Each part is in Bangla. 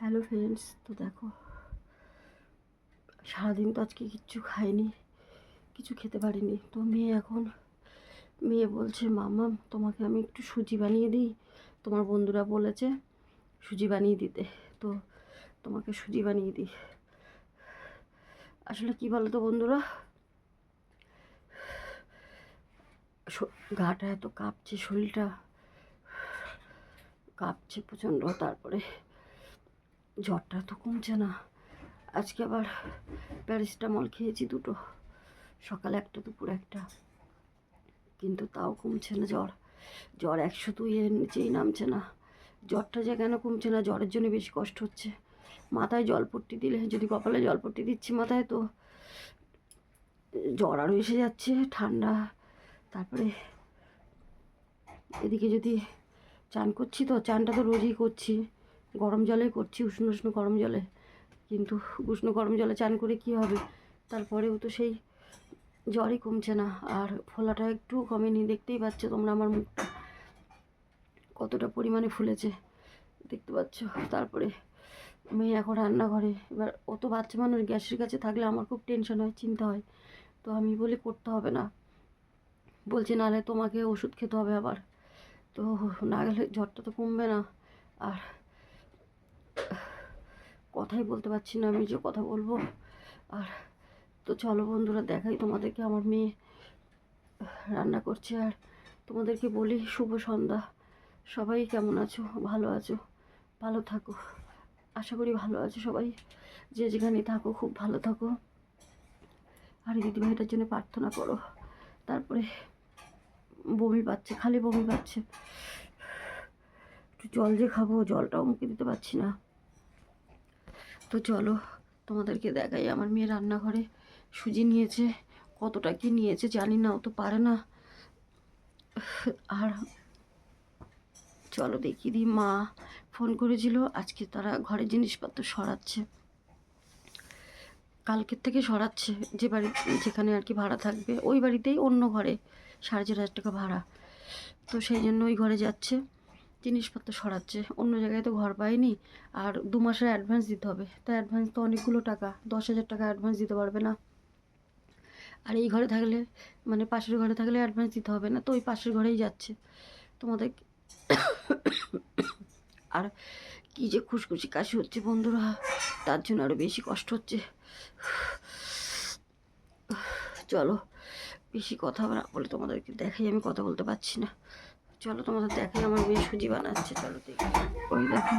হ্যালো ফ্রেন্ডস তো দেখো, সারাদিন তো আজকে কিচ্ছু খাইনি, কিছু খেতে পারিনি। তো মেয়ে এখন, মেয়ে বলছে, মামা, তোমাকে আমি একটু সুজি বানিয়ে দিই। তোমার বন্ধুরা বলেছে, সুজি বানিয়ে দিতে। তো তোমাকে সুজি বানিয়ে দিই। আসলে কি বলো তো বন্ধুরা গাটা এত কাঁপছে শরীরটা, কাঁপছে প্রচণ্ড তারপরে। জ্বরটা তো কমছে না। আজকে আবার প্যারাসিটামল খেয়েছি দুটো। সকালে একটা, দুপুর একটা। কিন্তু তাও কমছে না জ্বর। জ্বর একশো দুই এর নিচেই নামছে না। জ্বরটা যে কেন কমছে না, জ্বরের জন্য বেশি কষ্ট হচ্ছে। মাথায় জলপট্টি দিলে, যদি কপালে জলপট্টি দিচ্ছি মাথায় তো জ্বর আরও এসে যাচ্ছে, ঠান্ডা। তারপরে এদিকে যদি চান করছি তো, চানটা তো রোজই করছি। গরম জলে করছি উষ্ণ উষ্ণ গরম জলে। কিন্তু উষ্ণ গরম জলে চান করে কি হবে? তারপরেও তো সেই জ্বরই কমছে না। আর ফোলাটা একটু কমেনি, দেখতেই পাচ্ছ তোমরা আমার মুখটা। কতটা পরিমাণে ফুলেছে, দেখতে পাচ্ছ? তারপরে মেয়ে এখন রান্নাঘরে। এবার ও তো বাচ্চা মানুষ গ্যাসের কাছে থাকলে আমার খুব টেনশন হয়, চিন্তা হয়। তো আমি বলি, করতে হবে না। বলছে, নাহলে তোমাকে ওষুধ খেতে হবে আবার। তো না গেলে জ্বরটা তো কমবে না। আর কথাই বলতে পারছি না, আমি যে কথা বলব। আর তো চলো বন্ধুরা, দেখাই তোমাদেরকে আমার মেয়ে রান্না করছে। আর তোমাদেরকে বলি, শুভ সন্ধ্যা। সবাই কেমন আছো? ভালো আছো? ভালো থাকো। আশা করি ভালো আছো সবাই। যে যেখানে থাকো, খুব ভালো থাকো। আর দিদিভাইটার জন্য প্রার্থনা করো। তারপরে বমি পাচ্ছে, খালি বমি পাচ্ছে। একটু জল যে খাব, জলটাও মুখে দিতে পারছি না। তো চলো তোমাদেরকে দেখাই। আমার মেয়ে রান্নাঘরে সুজি নিয়েছে। কতটা কি নিয়েছে জানি না, ও তো পারে না। আর চলো দেখি দিই মা ফোন করেছিল, আজকে তারা ঘরের জিনিসপত্র সরাচ্ছে। কালকের থেকে সরাচ্ছে, যে বাড়ি, যেখানে আর কি ভাড়া থাকবে। ওই বাড়িতেই অন্য ঘরে সাড়ে চার হাজার টাকা ভাড়া। তো সেই জন্য ওই ঘরে যাচ্ছে। জিনিসপত্র সরাচ্ছে। অন্য জায়গায় তো ঘর পায়নি। আর দু মাসের অ্যাডভান্স দিতে হবে। তো অ্যাডভান্স তো অনেকগুলো টাকা। দশ হাজার টাকা অ্যাডভান্স দিতে পারবে না। আর এই ঘরে থাকলে মানে পাশের ঘরে থাকলে অ্যাডভান্স দিতে হবে না। তো ওই পাশের ঘরেই যাচ্ছে। তোমাদের আর কি যে খুশখুশি কাশি হচ্ছে বন্ধুরা। তার জন্য আরও বেশি কষ্ট হচ্ছে। চলো, বেশি কথা না বলে তোমাদেরকে দেখাই, আমি কথা বলতে পারছি না। চলো তোমাদের দেখাই, আমার মেয়ে সুজি বানাচ্ছে, চলো দেখি। ওই দেখো।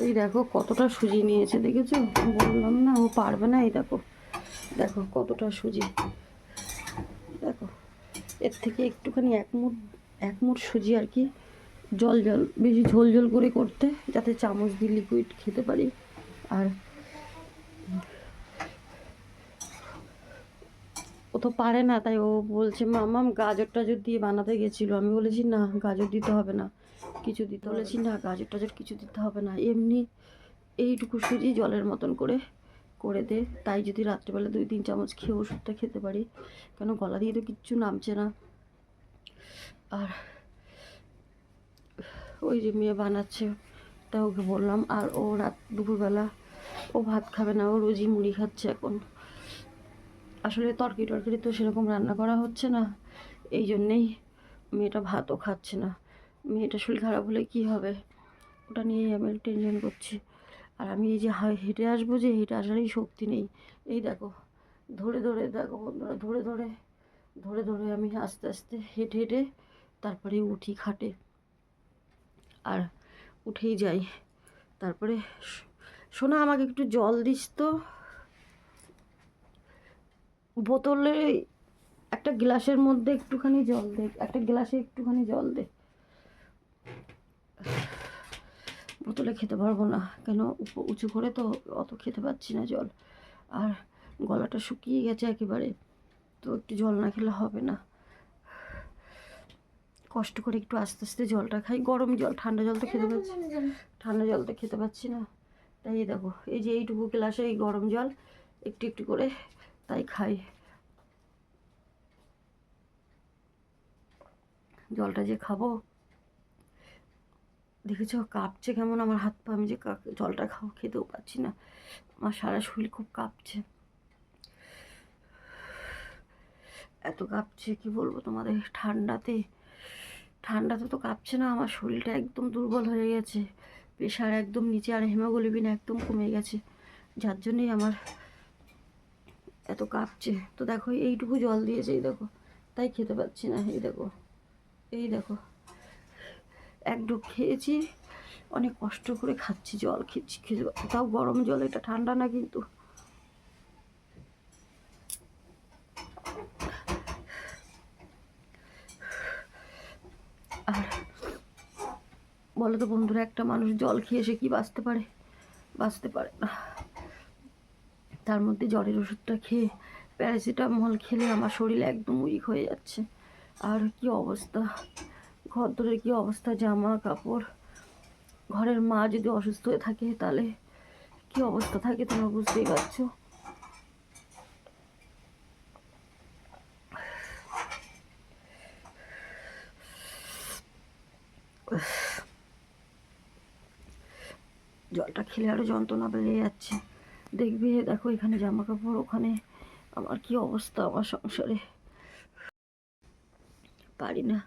ওই দেখো, কতটা সুজি নিয়েছে, দেখেছ? বললাম না, ও পারবে না, এই দেখো। দেখো কতটা সুজি। দেখো, এর থেকে একটুখানি এক মুঠ এক মুঠ সুজি আর কি, জল জল, বেশি ঝোল ঝোল করে করতে, যাতে চামচ দিয়ে লিকুইড খেতে পারি। আর ও তো পারে না, তাই ও বলছে মামাম গাজর টাজর দিয়ে বানাতে গেছিল। আমি বলেছি, না, গাজর দিতে হবে না, কিছু দিতে বলেছি, না, গাজর টাজর কিছু দিতে হবে না, এমনি এইটুকু সুজি জলের মতন করে করে দে। তাই যদি রাত্রেবেলা দুই, তিন চামচ খেয়ে ওষুধটা খেতে পারি, কেন গলা দিয়ে তো কিচ্ছু নামছে না। আর ওই যে মেয়ে বানাচ্ছে তা ওকে বললাম, আর ও রাত দুপুরবেলা ও ভাত খাবে না, ও রোজই মুড়ি খাচ্ছে এখন। আসলে তরকারি টরকারি তো সেরকম রান্না করা হচ্ছে না। এই জন্যেই মেয়েটা ভাতও খাচ্ছে না। মেয়েটা শরীর খারাপ হলে কী হবে? ওটা নিয়েই আমি টেনশন করছি। আর আমি এই যে হেঁটে আসব যে, হেঁটে আসারই শক্তি নেই। এই দেখো, ধরে ধরে, দেখো বন্ধুরা, ধরে ধরে ধরে ধরে আমি আস্তে আস্তে হেঁটে হেঁটে তারপরে উঠি খাটে। আর উঠেই যাই। তারপরে শোনা আমাকে একটু জল দিস তো। বোতলে একটা গ্লাসের মধ্যে একটুখানি জল দে একটা গ্লাসে একটুখানি জল দে। বোতলে খেতে পারব না কেন উপ- উঁচু করে তো অত খেতে পাচ্ছি না জল। আর গলাটা শুকিয়ে গেছে একেবারে তো একটু জল না খেলে হবে না। কষ্ট করে একটু আস্তে আস্তে জলটা খাই। গরম জল ঠান্ডা জল তো খেতে পাচ্ছি ঠান্ডা জল তো খেতে পাচ্ছি না। তাই দেখো এই যে এইটুকু গ্লাসে এই গরম জল একটু একটু করে তাই খাই। জলটা যে খাব। দেখেছ, কাঁপছে কেমন আমার হাত পা, আমি যে জলটা খাও খেতেও পাচ্ছি না। আমার সারা শরীর খুব কাঁপছে। এত কাঁপছে, কি বলব তোমাদের? ঠান্ডাতে ঠান্ডাতে তো কাঁপছে না, আমার শরীরটা একদম দুর্বল হয়ে গেছে। প্রেশার একদম নিচে আর হেমোগ্লোবিন একদম কমে গেছে। যার জন্যই আমার এত কাঁপছে। তো দেখো, এইটুকু জল দিয়েছে, এই দেখো। তাই খেতে পাচ্ছি না, এই দেখো। এই দেখো। এক ডুব খেয়েছি, অনেক কষ্ট করে খাচ্ছি, জল খেয়েছি খেতে। তাও গরম জল, এটা ঠান্ডা না কিন্তু। আর বলো তো বন্ধুরা, একটা মানুষ জল খেয়ে সে কি বাঁচতে পারে? বাঁচতে পারে না। তার মধ্যে জ্বরের ওষুধটা খেয়ে প্যারাসিটামল খেলে আমার শরীর একদম উইক হয়ে যাচ্ছে। আর কি অবস্থা? ঘর দরের কি অবস্থা? জামা কাপড়? ঘরের মা যদি অসুস্থ হয়ে থাকে তাহলে কি অবস্থা থাকে তোমরা বুঝতেই পারছ? জলটা খেলে আরও যন্ত্রণা বেড়ে যাচ্ছে। দেখবে, দেখো এখানে জামা কাপড় ওখানে আমার কি অবস্থা আমার সংসারে। পারি না,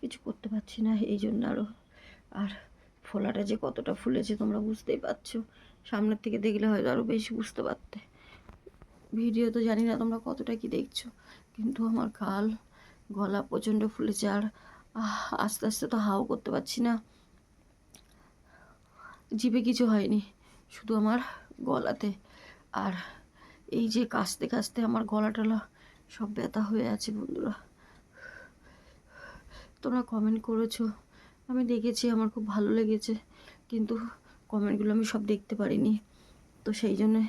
কিছু করতে পারছি না, এই জন্য আরও আর ফোলাটা যে কতটা ফুলেছে তোমরা বুঝতেই পারছ। সামনের থেকে দেখলে হয়তো আরও বেশি বুঝতে পারতে। ভিডিও তো জানি না তোমরা কতটা কি দেখছ, কিন্তু আমার গাল গলা প্রচণ্ড ফুলেছে আর আস্তে আস্তে তো হাও করতে পারছি না। জিভে কিছু হয়নি, শুধু আমার গলাতে। আর এই যে কাশতে কাশতে আমার গলা টলা সব ব্যথা হয়ে আছে বন্ধুরা। তোমরা কমেন্ট করেছ, আমি দেখেছি, আমার খুব ভালো লেগেছে, কিন্তু কমেন্টগুলো আমি সব দেখতে পারিনি। তো সেই জন্যে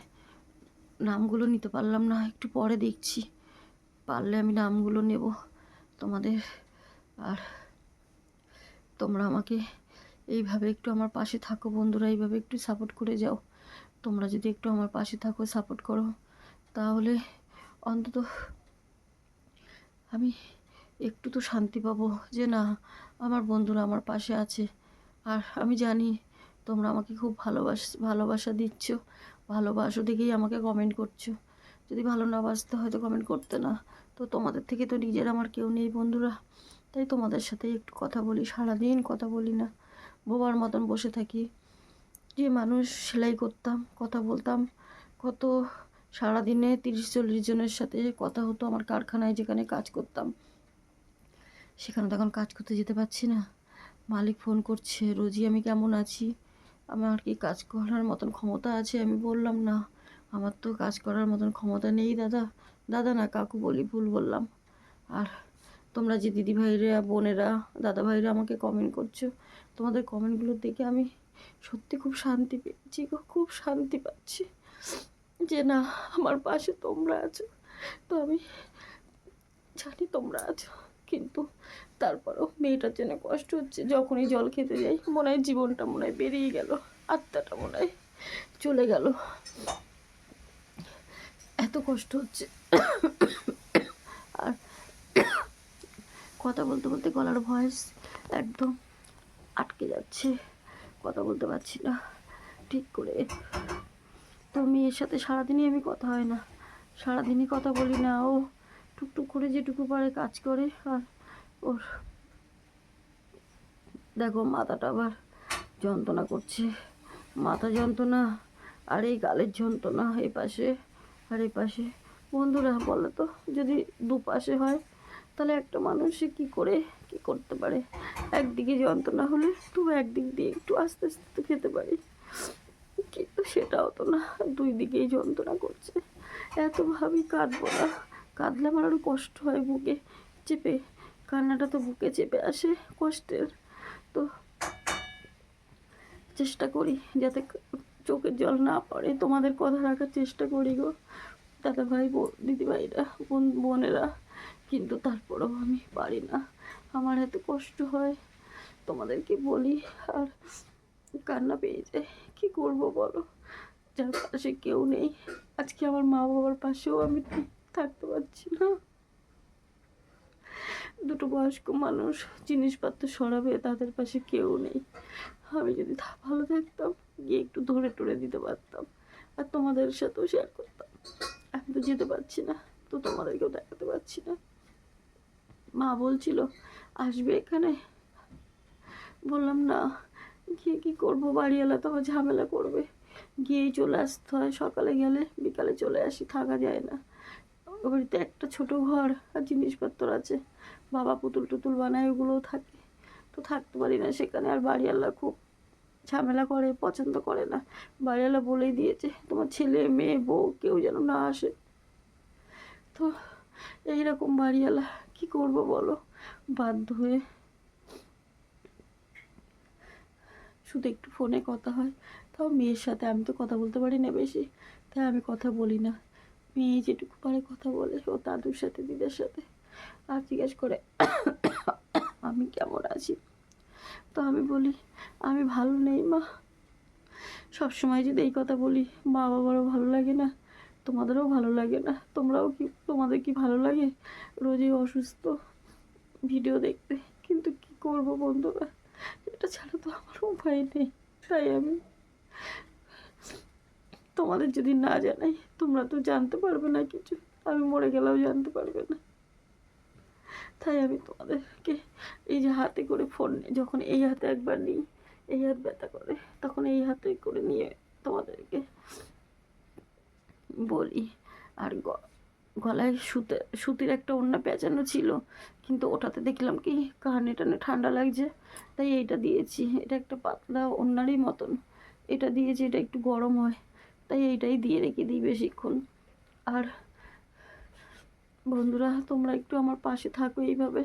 নামগুলো নিতে পারলাম না, একটু পরে দেখছি, পারলে আমি নামগুলো নেব তোমাদের। আর তোমরা আমাকে এইভাবে একটু আমার পাশে থাকো বন্ধুরা, এইভাবে একটু সাপোর্ট করে যাও। তোমরা যদি একটু আমার পাশে থাকো সাপোর্ট করো, তাহলে অন্তত আমি একটু তো শান্তি পাবো যে না, আমার বন্ধুরা আমার পাশে আছে। আর আমি জানি তোমরা আমাকে খুব ভালোবাস, ভালোবাসা দিচ্ছ, ভালোবাসো দেখেই আমাকে কমেন্ট করছ। যদি ভালো না বাসতে হয়তো কমেন্ট করতে না। তো তোমাদের থেকে তো নিজের আমার কেউ নেই বন্ধুরা। তাই তোমাদের সাথে একটু কথা বলি, সারাদিন কথা বলি না। বোবার মতন বসে থাকি। যে মানুষ সেলাই করতাম, কথা বলতাম। কত সারাদিনে তিরিশ, চল্লিশ জনের সাথে কথা হতো আমার কারখানায় যেখানে কাজ করতাম। সেখানে তখন কাজ করতে যেতে পারছি না। মালিক ফোন করছে রোজই আমি কেমন আছি? আমার কি কাজ করার মতন ক্ষমতা আছে? আমি বললাম, না, আমার তো কাজ করার মতন ক্ষমতা নেই দাদা। দাদা না, কাকু বলি ভুল বললাম। আর তোমরা যে দিদি ভাইরা বোনেরা দাদা ভাইরা আমাকে কমেন্ট করছ, তোমাদের কমেন্টগুলো দেখে আমি সত্যি খুব শান্তি পেয়েছি গো, খুব শান্তি পাচ্ছি। যে না, আমার পাশে তোমরা আছো, তো আমি জানি তোমরা আছো, কিন্তু তারপরেও মেয়েটার জন্য কষ্ট হচ্ছে। যখনই জল খেতে যাই, মনে হয় জীবনটা মনে হয় বেরিয়ে গেল, আত্মাটা মনে হয় চলে গেল। এত কষ্ট হচ্ছে। আর কথা বলতে বলতে গলার ভয়েস একদম আটকে যাচ্ছে। কথা বলতে পারছি না। ঠিক করে। তো মেয়ের সাথে সারাদিনই আমি কথা হয় না। সারাদিনই কথা বলি না। ও টুকটুক করে যেটুকু পারে কাজ করে আর ওর দেখো মাথাটা আবার যন্ত্রণা করছে। মাথা যন্ত্রণা, আর এই গালের যন্ত্রণা এই পাশে আর এই পাশে। বন্ধুরা, বলো তো, যদি দুপাশে হয়, তাহলে একটা মানুষে কি করে কি করতে পারে? একদিকে যন্ত্রণা হলে তবু একদিক দিয়ে একটু আস্তে আস্তে তো খেতে পারি। কিন্তু সেটাও তো না, দুই দিকেই যন্ত্রণা করছে। এত ভাবি কাঁদবো না। কাঁদলে আমার আরও কষ্ট হয় বুকে চেপে। কান্নাটা তো বুকে চেপে আসে কষ্টের। তো চেষ্টা করি যাতে চোখের জল না পড়ে। তোমাদের কথা রাখার চেষ্টা করি গো। দাদা ভাই দিদি ভাইরা বোন, বোনেরা। কিন্তু তারপরেও আমি পারি না। আমার এত কষ্ট হয়। তোমাদেরকে বলি, আর কান্না পেয়ে যায়। কী করব বলো? যার পাশে কেউ নেই। আজকে আমার মা বাবার পাশেও আমি থাকতে পারছি না। দুটো বয়স্ক মানুষ জিনিসপত্র সরাবে, তাদের পাশে কেউ নেই। আমি যদি ভালো থাকতাম, গিয়ে একটু ধরে টরে দিতে পারতাম। আর তোমাদের সাথেও শেয়ার করতাম। আমি তো যেতে পারছি না, তো তোমাদেরকেও দেখাতে পারছি না। মা বলছিল আসবে এখানে। বললাম, না, গিয়ে কী করব? বাড়িওয়ালা তো ঝামেলা করবে। গিয়েই চলে আসতে হয়। সকালে গেলে বিকালে চলে আসি, থাকা যায় না। বাড়িতে একটা ছোট ঘর আর জিনিসপত্র আছে। বাবা পুতুল টুতুল বানায়, ওগুলোও থাকে। তো থাকতে পারি না সেখানে। আর বাড়িওয়ালা খুব ঝামেলা করে, পছন্দ করে না। বাড়িওয়ালা বলেই দিয়েছে, তোমার ছেলে, মেয়ে, বউ কেউ যেন না আসে। তো এইরকম বাড়িওয়ালা। কি করব বলো? বাধ্য হয়ে। শুধু একটু ফোনে কথা হয়। তাও মেয়ের সাথে আমি তো কথা বলতে পারি না বেশি। তাই আমি কথা বলি না। মেয়ে যেটুকু পারে কথা বলে, ও দাদুর সাথে, দিদার সাথে। আর জিজ্ঞেস করে, আমি কেমন আছি? তো আমি বলি, আমি ভালো নেই মা। সবসময় যদি এই কথা বলি মা বাবারও ভালো লাগে না, তোমাদেরও ভালো লাগে না। তোমরাও কি, তোমাদের কি ভালো লাগে? রোজই অসুস্থ। ভিডিও দেখতে। কিন্তু কি করব বন্ধুরা? এটা ছাড়া তো আমার উপায় নেই। তাই আমি তোমাদের যদি না জানাই, তোমরা তো জানতে পারবে না কিছু। আমি মরে গেলেও জানতে পারবে না। তাই আমি তোমাদেরকে এই যে হাতে করে ফোন যখন এই হাতে একবার নিই, এই হাত ব্যথা করে, তখন এই হাতে করে নিয়ে তোমাদেরকে বলি আর গলায় সুতে, সুতির একটা ওড়না পেঁচানো ছিল, কিন্তু ওটাতে দেখলাম কি কানে টানে ঠান্ডা লাগছে, তাই এইটা দিয়েছি। এটা একটা পাতলা ওড়নারই মতন। এটা দিয়েছি এটা একটু গরম হয়, তাই এইটাই দিয়ে রেখে দিই বেশিক্ষণ। আর বন্ধুরা, তোমরা একটু আমার পাশে থাকো এইভাবে।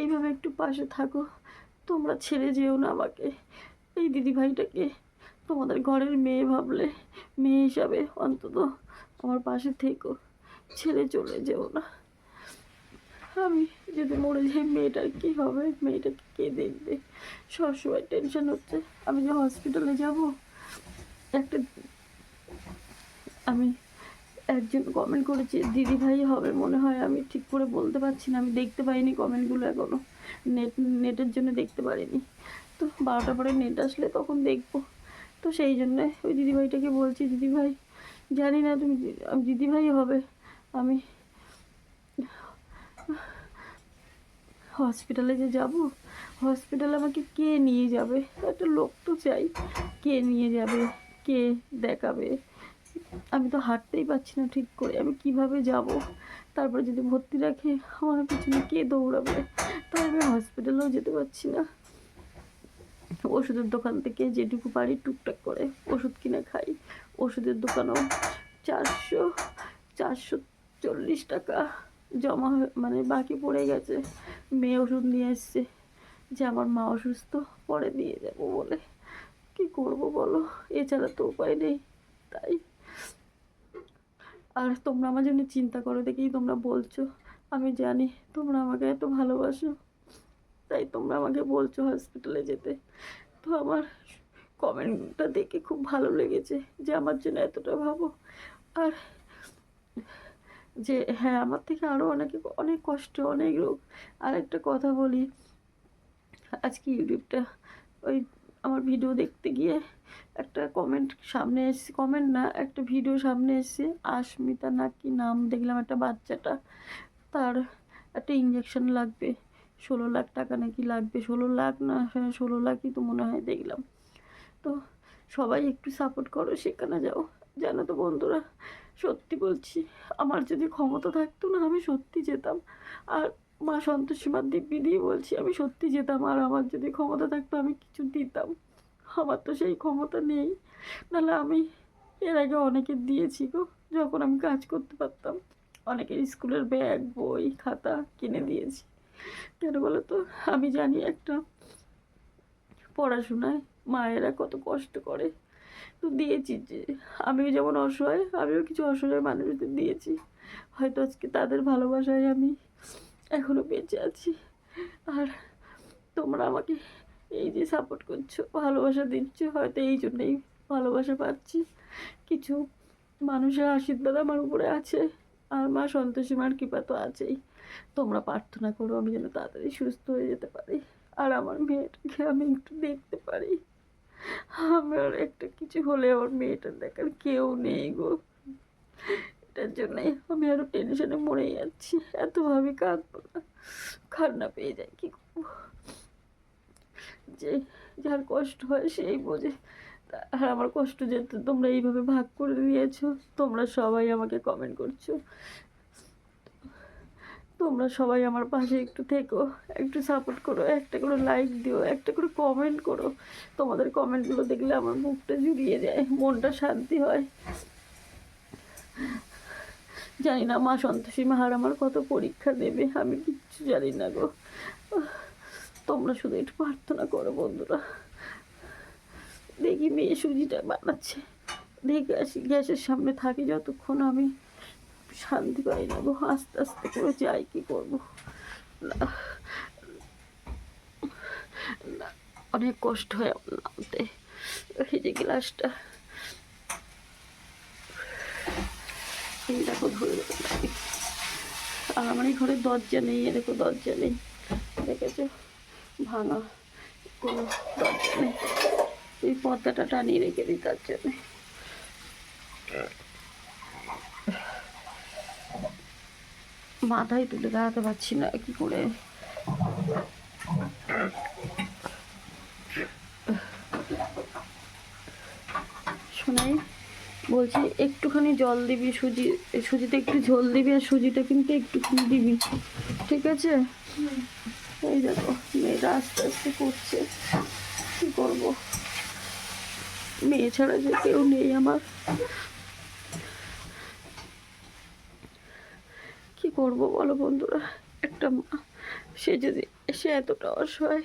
এইভাবে একটু পাশে থাকো। তোমরা ছেড়ে যেও না আমাকে। এই দিদিভাইটাকে তোমাদের ঘরের মেয়ে ভাবলে, মেয়ে হিসাবে অন্তত আমার পাশে থেকো। ছেড়ে চলে যেও না। আমি যদি মরে যাই, মেয়েটার কী হবে? মেয়েটাকে কে দেখবে? সবসময় টেনশন হচ্ছে। আমি যে হসপিটালে যাব, একটা আমি একজন কমেন্ট করেছে, দিদি ভাই, হবে মনে হয়? আমি ঠিক করে বলতে পারছি না। আমি দেখতে পাইনি কমেন্টগুলো এখনও নেট নেটের জন্য দেখতে পারিনি। তো বারোটা পরে নেট আসলে তখন দেখব। তো সেই জন্যে ওই দিদিভাইটাকে বলছি দিদিভাই জানি না তুমি দিদিভাই হবে। আমি হসপিটালে যে যাব হসপিটালে আমাকে কে নিয়ে যাবে? একটা লোক তো চাই। কে নিয়ে যাবে? কে দেখাবে? আমি তো হাঁটতেই পারছি না ঠিক করে। আমি কীভাবে যাব? তারপরে যদি ভর্তি রাখে, আমার পিছনে কে দৌড়াবে? তাই আমি হসপিটালেও যেতে পারছি না। ওষুধের দোকান থেকে যেটুকু পারি টুকটাক করে। ওষুধ কিনে খাই। ওষুধের দোকানেও চারশো চারশো চল্লিশ টাকা জমা মানে বাকি পড়ে গেছে। মেয়ে ওষুধ নিয়ে এসছে। যে আমার মা অসুস্থ, পরে দিয়ে যাব বলে। কি করব বলো? এছাড়া তো উপায় নেই। তাই। আর তোমরা আমার জন্য চিন্তা করো দেখেই তোমরা বলছো। আমি জানি তোমরা আমাকে এত ভালোবাসো। তাই তোমরা আমাকে বলছো হসপিটালে যেতে। তো আমার কমেন্টটা দেখে খুব ভালো লেগেছে যে আমার জন্য এতটা ভাবো। আর যে হ্যাঁ আমার থেকে আরও অনেকে, অনেক কষ্ট, অনেক রোগ। আর একটা কথা বলি আজকে ইউটিউবটা, ওই আমার ভিডিও দেখতে গিয়ে একটা কমেন্ট সামনে এসে কমেন্ট না, একটা ভিডিও সামনে এসে আশমিতা না কি নাম দেখলাম একটা বাচ্চাটা, তার একটা ইঞ্জেকশন লাগবে, ষোলো লাখ টাকা নাকি লাগবে, ষোলো লাখ না হ্যাঁ ষোলো লাখই তো মনে হয় দেখলাম। তো সবাই একটু সাপোর্ট করো, সেখানে যাও, জানো তো বন্ধুরা। সত্যি বলছি, আমার যদি ক্ষমতা থাকতো না, আমি সত্যি যেতাম। আর মা সন্তোষীমার দিব্যি দিয়ে বলছি, আমি সত্যি যেতাম। আর আমার যদি ক্ষমতা থাকতো, আমি কিছু দিতাম। আমার তো সেই ক্ষমতা নেই। নাহলে আমি এর আগে অনেকের দিয়েছি গো, যখন আমি কাজ করতে পারতাম। অনেকের স্কুলের ব্যাগ, বই, খাতা কিনে দিয়েছি। কেন বলো তো? আমি জানি একটা পড়াশোনায় মায়েরা কত কষ্ট করে। তো দিয়েছি যে আমিও যেমন অসহায়, আমিও কিছু অসহায় মানুষদের দিয়েছি। হয়তো আজকে তাদের ভালোবাসায় আমি এখনও বেঁচে আছি। আর তোমরা আমাকে এই যে সাপোর্ট করছ, ভালোবাসা দিচ্ছ, হয়তো এই জন্যেই ভালোবাসা পাচ্ছি। কিছু মানুষের আশীর্বাদ আমার উপরে আছে, আর মা সন্তোষী মার কৃপা তো আছেই। তোমরা প্রার্থনা করো আমি যেন তাড়াতাড়ি সুস্থ হয়ে যেতে পারি, আর আমার মেয়েটাকে আমি একটু দেখতে পারি। আমার একটা কিছু হলে আমার মেয়েটার দেখার কেউ নেই গো। এটার জন্যই আমি আরও টেনশনে মরে যাচ্ছি। এত ভাবে কাঁদবো না। কান্না পেয়ে যায়, কি করব? যে যার কষ্ট হয় সেই বোঝে। আর আমার কষ্ট যেহেতু তোমরা এইভাবে ভাগ করে দিয়েছ, তোমরা সবাই আমাকে কমেন্ট করছ। তোমরা সবাই আমার পাশে একটু থেকো, একটু সাপোর্ট করো, একটা করে লাইক দিও, একটা করে কমেন্ট করো। তোমাদের কমেন্টগুলো দেখলে আমার মুখটা জুড়িয়ে যায়, মনটা শান্তি হয়। জানি না, মা সন্তোষী মাহার আমার কত পরীক্ষা দেবে, আমি কিচ্ছু জানি না গো। তোমরা শুধু একটু প্রার্থনা করো বন্ধুরা। দেখি মেয়ে সুজিটা বানাচ্ছে। দেখে আসি, গ্যাসের সামনে থাকি যতক্ষণ আমি। শান্তি পাই না গো, আস্তে আস্তে করে যাই, কি করব? না অনেক কষ্ট হয় নামতে। এই যে গ্লাসটা। এই দেখো, ধরে। আর আমার এই ঘরে দরজা নেই এরকম দরজা নেই। দেখেছ? ভাঙা কোনো দরজা নেই। এই পর্দাটা টানিয়ে রেখে দিই তার জন্যে। মাথায় তুলে দাঁড়াতে পারছি না, কি করে? শোনাই বলছি একটুখানি জল দিবি সুজি, সুজিতে একটু ঝোল দিবি আর সুজিটা কিন্তু একটুখানি দিবি, ঠিক আছে? এই দেখো, মেয়েটা আস্তে আস্তে করছে, কি করব? মেয়ে ছাড়া যে কেউ নেই আমার। করব বলো বন্ধুরা? একটা মা, সে যদি সে এতটা অসহায়,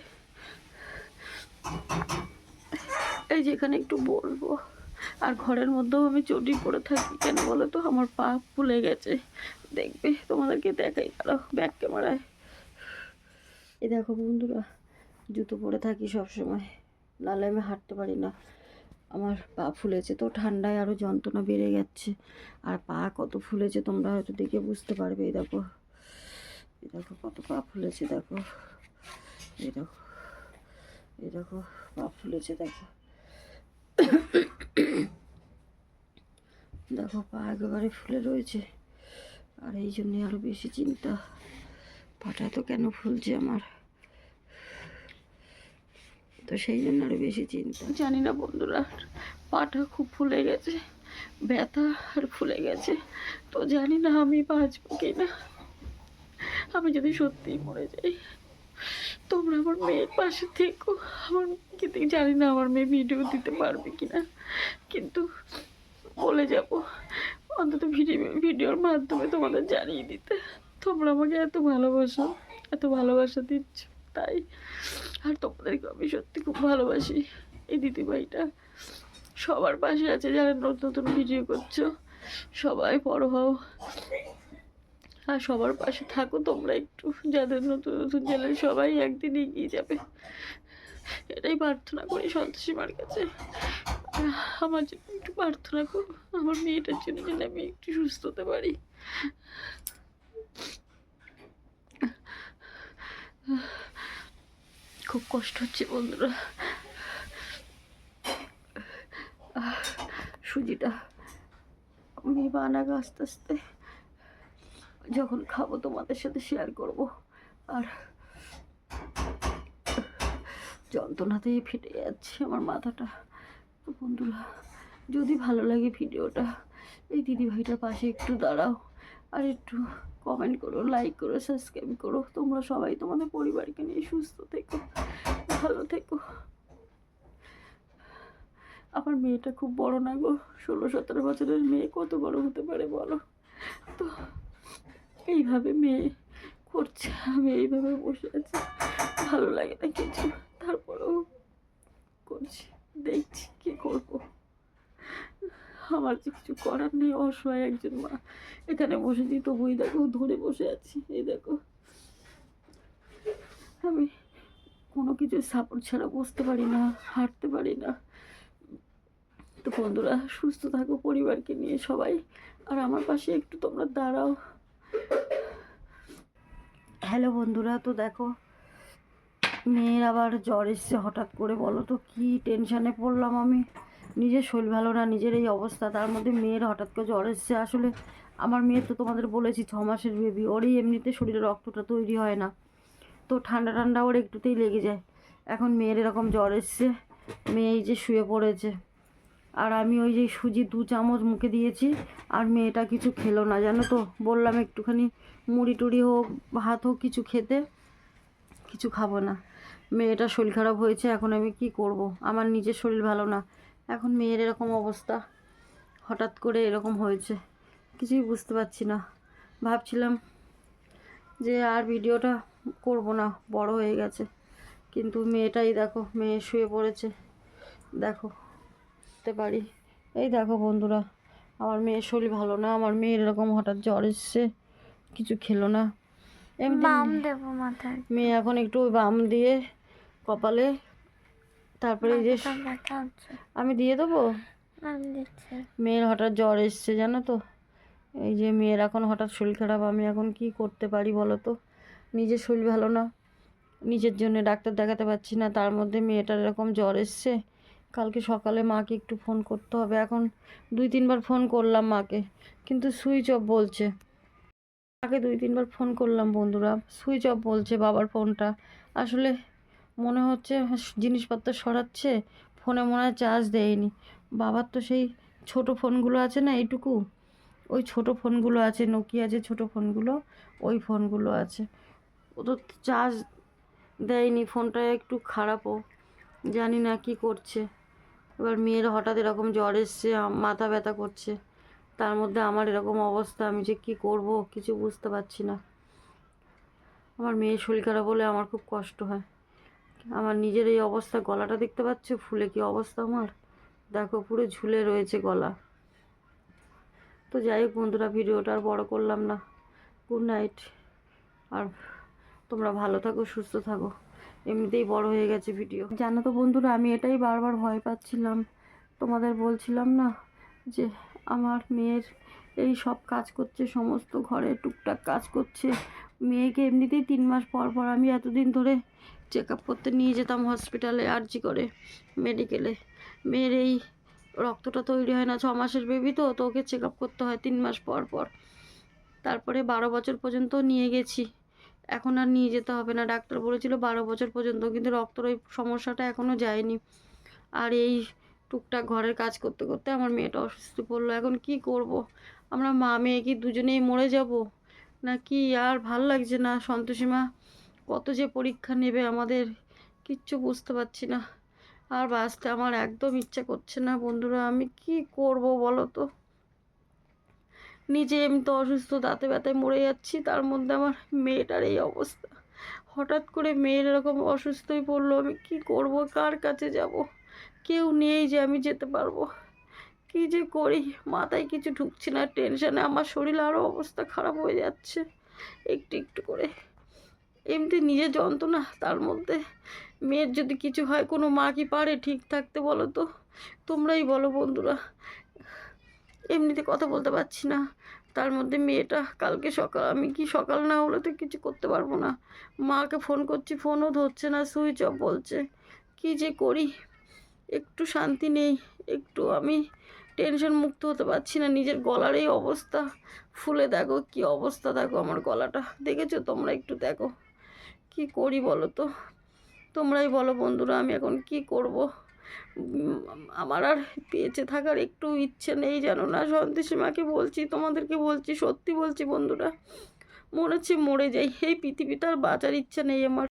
এই যেখানে একটু বলব, আর ঘরের মধ্যেও আমি চটি পরে থাকি কেন বলো তো? আমার পা ফুলে গেছে। দেখবে, তোমাদেরকে দেখাই দাঁড়াও ব্যাক ক্যামেরায় এই দেখো বন্ধুরা, জুতো পরে থাকি সব সময় নাহলে আমি হাঁটতে পারি না। আমার পা ফুলেছে। তো ঠান্ডায় আরও যন্ত্রণা বেড়ে যাচ্ছে আর পা কত ফুলেছে তোমরা হয়তো দেখে বুঝতে পারবে। এই দেখো। দেখো কত পা ফুলেছে, দেখো। এই দেখো। এই দেখো, পা ফুলেছে, দেখো। দেখো, পা একেবারে ফুলে রয়েছে। আর এই জন্যে আরও বেশি চিন্তা। পাটা তো কেন ফুলছে আমার? তো সেই জন্য আরও বেশি চিন্তা। জানি না বন্ধুরা পাটা খুব ফুলে গেছে, ব্যথা আর ফুলে গেছে, তো জানি না আমি বাঁচবো কি না আমি যদি সত্যিই মরে যাই, তোমরা আমার মেয়ের পাশে থেকো। আমার কিন্তু জানি না আমার মেয়ে ভিডিও দিতে পারবে কি না কিন্তু বলে যাব, অন্তত ভিডিও ভিডিওর মাধ্যমে তোমাদের জানিয়ে দিতে। তোমরা আমাকে এত ভালোবাসো, এত ভালোবাসা দিচ্ছ। তাই আর তোমাদেরকে আমি সত্যি খুব ভালোবাসি এই দিদিভাইটা। সবার পাশে আছে যারা নতুন নতুন ভিডিও করছ, সবাই বড় হও। আর সবার পাশে থাকো তোমরা একটু, যাদের নতুন নতুন চ্যানেল সবাই একদিন এগিয়ে যাবে। এটাই প্রার্থনা করি সন্তোষী মার কাছে। আমার জন্য একটু প্রার্থনা করো, আমার মেয়েটার জন্য যেন আমি একটু সুস্থ হতে পারি। খুব কষ্ট হচ্ছে, বন্ধুরা। সুজিটা, আমি বানাবো আস্তে আস্তে যখন খাব তোমাদের সাথে শেয়ার করব। আর যন্ত্রণাতেই ফেটে যাচ্ছে আমার মাথাটা। বন্ধুরা, যদি ভালো লাগে ভিডিওটা, এই দিদিভাইটার পাশে একটু দাঁড়াও। আর একটু কমেন্ট করো লাইক করো সাবস্ক্রাইব করো। তোমরা সবাই তোমাদের পরিবারকে নিয়ে সুস্থ থেকো, ভালো থেকো। আমার মেয়েটা খুব বড় না গো, ষোলো, সতেরো বছরের মেয়ে, কত বড় হতে পারে বলো? তো এইভাবে মেয়ে করছে, আমি এইভাবে বসে আছি। ভালো লাগে না কিছু, তারপরেও করছি, দেখছি কি করব। আমার যে কিছু করার নেই, অসহায় একজন মা। এখানে বসেছি তবুই দেখো, ধরে বসে আছি, এই দেখো। আমি কোনো কিছু সাপোর্ট ছাড়া বসতে পারি না, হাঁটতে পারি না। তো বন্ধুরা, সুস্থ থাকো পরিবারকে নিয়ে সবাই। আর আমার পাশে একটু তোমরা দাঁড়াও। হ্যালো বন্ধুরা, তো দেখো, মেয়ের আবার জ্বর এসছে হঠাৎ করে, বলো তো কী টেনশানে পড়লাম আমি? নিজের শরীর ভালো না, নিজের এই অবস্থা, তার মধ্যে মেয়ের হঠাৎ করে জ্বর এসছে। আসলে আমার মেয়ের তো তোমাদের বলেছি ছ মাসের বেবি ওরই এমনিতে শরীরে রক্তটা তৈরি হয় না। তো ঠান্ডা ঠান্ডা ওর একটুতেই লেগে যায়। এখন মেয়ের এরকম জ্বর এসছে, মেয়ে এই যে শুয়ে পড়েছে। আর আমি ওই যে সুজি দু চামচ মুখে দিয়েছি, আর মেয়েটা কিছু খেলো না, জানো তো? বললাম একটুখানি মুড়ি টুড়ি হোক, ভাত হোক, কিছু খেতে, কিছু খাব না। মেয়েটার শরীর খারাপ হয়েছে, এখন আমি কি করব? আমার নিজের শরীর ভালো না। এখন মেয়ের এরকম অবস্থা। হঠাৎ করে এরকম হয়েছে। কিছুই বুঝতে পারছি না। ভাবছিলাম যে আর ভিডিওটা করব না বড় হয়ে গেছে। কিন্তু মেয়েটাই দেখো মেয়ে শুয়ে পড়েছে। দেখো বুঝতে পারি। এই দেখো বন্ধুরা আমার মেয়ের শরীর ভালো না আমার মেয়ের এরকম হঠাৎ জ্বর এসছে কিছু খেলো না। এমনি বাম দেবো মাথায়। মেয়ে এখন একটু বাম দিয়ে কপালে তারপরে এই যে আমি দিয়ে দেবো? মেয়ের হঠাৎ জ্বর এসছে জানো তো? এই যে মেয়ের এখন হঠাৎ শরীর খারাপ আমি এখন কি করতে পারি বলো তো? নিজের শরীর ভালো না। নিজের জন্য ডাক্তার দেখাতে পারছি না তার মধ্যে মেয়েটার এরকম জ্বর এসছে। কালকে সকালে মাকে একটু ফোন করতে হবে এখন দুই তিনবার ফোন করলাম মাকে কিন্তু সুইচ অফ বলছে। মাকে দুই তিনবার ফোন করলাম বন্ধুরা সুইচ অফ বলছে বাবার ফোনটা। আসলে মনে হচ্ছে জিনিসপত্র সরাচ্ছে, ফোনে মনে হয় চার্জ দেয়নি। বাবার তো সেই ছোট ফোনগুলো আছে না এইটুকু? ওই ছোট ফোনগুলো আছে নোকিয়া যে ছোট ফোনগুলো, ওই ফোনগুলো আছে। ও তো চার্জ দেয়নি, ফোনটা একটু খারাপও। জানি না কি করছে। এবার মেয়ের হঠাৎ এরকম জ্বর এসছে মাথা ব্যথা করছে। তার মধ্যে আমার এরকম অবস্থা, আমি যে কি করব, কিছু বুঝতে পারছি না। আমার মেয়ের শরীর খারাপ বলে আমার খুব কষ্ট হয়। আমার নিজের এই অবস্থা, গলাটা দেখতে পাচ্ছ? ফুলে কি অবস্থা আমার? দেখো, পুরো ঝুলে রয়েছে গলা। তো যাই হোক বন্ধুরা, ভিডিওটা আর বড় করলাম না। গুড নাইট আর তোমরা ভালো থাকো, সুস্থ থাকো। এমনিতেই বড় হয়ে গেছে ভিডিও জানো তো বন্ধুরা, আমি এটাই বারবার ভয় পাচ্ছিলাম। তোমাদের বলছিলাম না যে আমার মেয়ের এই সব কাজ করছে, সমস্ত ঘরে টুকটাক কাজ করছে। মেয়েকে এমনিতেই তিন মাস পর পর আমি এতদিন ধরে চেক আপ করতে নিয়ে যেতাম হসপিটালে আরজি করে মেডিকেলে মেয়ের এই রক্তটা তৈরি হয় না, ছ মাসের বেবি তো তো ওকে চেক আপ করতে হয় তিন মাস পর পর। তারপরে বারো বছর পর্যন্ত নিয়ে গেছি। এখন আর নিয়ে যেতে হবে না, ডাক্তার বলেছিল বারো বছর পর্যন্ত, কিন্তু রক্তর ওই সমস্যাটা এখনও যায়নি। আর এই টুকটাক ঘরের কাজ করতে করতে আমার মেয়েটা অসুস্থ পড়ল, এখন কি করব? আমরা মা মেয়ে কি দুজনেই মরে যাব? না কি আর ভালো লাগছে না সন্তোষীমা কত যে পরীক্ষা নেবে আমাদের, কিচ্ছু বুঝতে পারছি না। আর বাঁচতে আমার একদম ইচ্ছা করছে না বন্ধুরা, আমি কি করব বলো তো? নিজে এমনি তো অসুস্থ, দাঁতে ব্যথায় মরে যাচ্ছি, তার মধ্যে আমার মেয়েটার এই অবস্থা। হঠাৎ করে মেয়ের এরকম অসুস্থই পড়ল, আমি কি করব, কার কাছে যাব? কেউ নেই যে আমি যেতে পারব। কি যে করি, মাথায় কিছু ঢুকছে না টেনশানে আমার শরীর আরও অবস্থা খারাপ হয়ে যাচ্ছে। একটু একটু করে। এমনি নিজের যন্ত্রণা, তার মধ্যে মেয়ের যদি কিছু হয়, কোনো মা কি পারে ঠিক থাকতে বলো তো? তোমরাই বলো বন্ধুরা। এমনিতে কথা বলতে পারছি না। তার মধ্যে মেয়েটা, কালকে সকাল, আমি কি সকাল না হলে তো কিছু করতে পারব না। মাকে ফোন করছি, ফোনও ধরছে না, সুইচ অফ বলছে। কি যে করি? একটু শান্তি নেই, একটু আমি টেনশন মুক্ত হতে পারছি না। নিজের গলার এই অবস্থা, ফুলে দেখো কি অবস্থা দেখো আমার গলাটা। দেখেছ? তোমরা একটু দেখো। কি করি বলো তো? তোমরাই বলো বন্ধুরা, আমি এখন কি করব? আমার আর বেঁচে থাকার একটু ইচ্ছে নেই যেন না। সন্তোষীমাকে বলছি, তোমাদেরকে বলছি, সত্যি বলছি বন্ধুরা হচ্ছে মরে যাই। এই পৃথিবীটার বাঁচার ইচ্ছা নেই আমার।